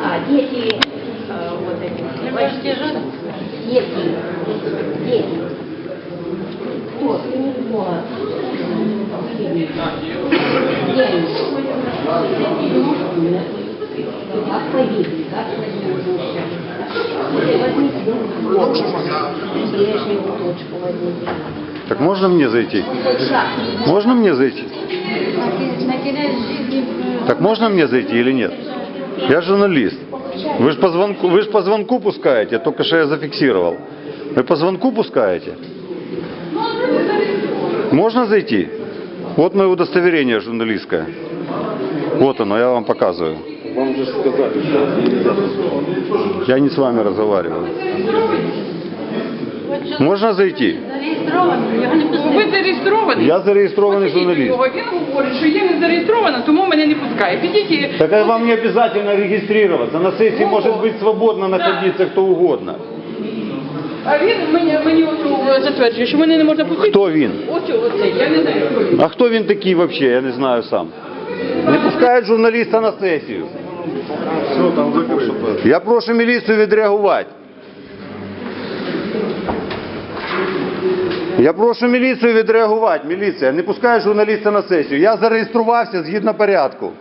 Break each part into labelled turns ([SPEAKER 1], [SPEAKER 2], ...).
[SPEAKER 1] А, дети, э, вот эти, почти же, дети, дети. Вот, вот. Как повидли, как повидли.
[SPEAKER 2] Так можно мне зайти? Можно мне зайти? Так можно мне зайти или нет? Я журналист. Вы же по звонку, вы ж по звонку пускаете, только что я зафиксировал. Вы по звонку пускаете? Можно зайти? Вот мое удостоверение журналистское. Вот оно, я вам показываю.
[SPEAKER 3] Вам же сказали, что.
[SPEAKER 2] Я не с вами разговариваю. Можно зайти?
[SPEAKER 4] Зареєстрований, його не пустили. Ви зареєстрований?
[SPEAKER 2] Я зареєстрований
[SPEAKER 4] Підіть
[SPEAKER 2] журналіст.
[SPEAKER 4] Він говорить, що я не зареєстрована, тому мене не пускає. Підіть і...
[SPEAKER 2] Так а вам не обязательно регистрироваться. На сессии может быть свободно находиться кто угодно.
[SPEAKER 4] А він мені, мені ось затверджує, що мене не можна пустити.
[SPEAKER 2] Хто він?
[SPEAKER 4] Ось оцей, я не знаю, хто він.
[SPEAKER 2] А хто він такий вообще? Я не знаю сам. Не пускають журналіста на сесію. Я прошу міліцію відреагувати. Я прошу міліцію відреагувати. Міліція, не пускає журналіста на сесію. Я зареєструвався згідно порядку.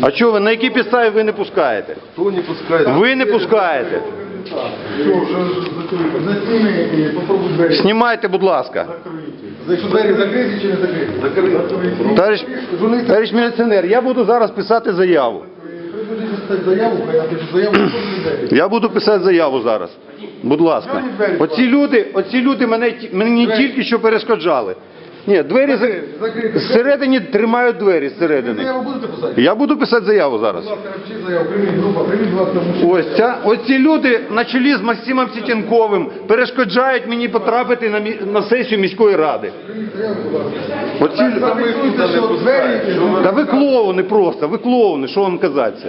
[SPEAKER 2] А що ви, на якій підставі ви не пускаєте?
[SPEAKER 3] Кто не пускает?
[SPEAKER 2] Ви не пускаєте. Знімайте, будь ласка.
[SPEAKER 5] Якщо двері
[SPEAKER 2] міліціонер, я буду зараз писати заяву. Я буду писати заяву зараз. Будь ласка. Оці люди, оці люди мене, мені тільки що перешкоджали. Ні, двері за- зсередині тримають двері зсередини.
[SPEAKER 5] Заяву будете писати?
[SPEAKER 2] Я буду писати заяву зараз.
[SPEAKER 5] Будь ласка, напишіть заяву, прийміть група, прийміть, будь ласка, мужчин.
[SPEAKER 2] Ось ця, оці люди на чолі з Максимом Сітінковим перешкоджають мені потрапити на, мі- на сесію міської ради. Оці,
[SPEAKER 5] Зафіксуйте, що двері,
[SPEAKER 2] та ви клоуни просто, ви клоуни, що вам казати?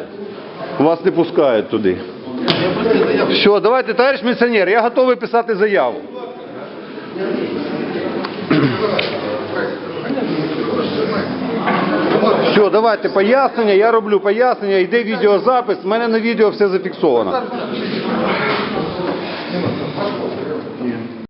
[SPEAKER 2] Вас не пускають туди. Все, давайте, товариш міліціонер, я готовий писати заяву. Все, давайте пояснення, я роблю пояснення, йде відеозапис, у мене на відео все зафіксовано.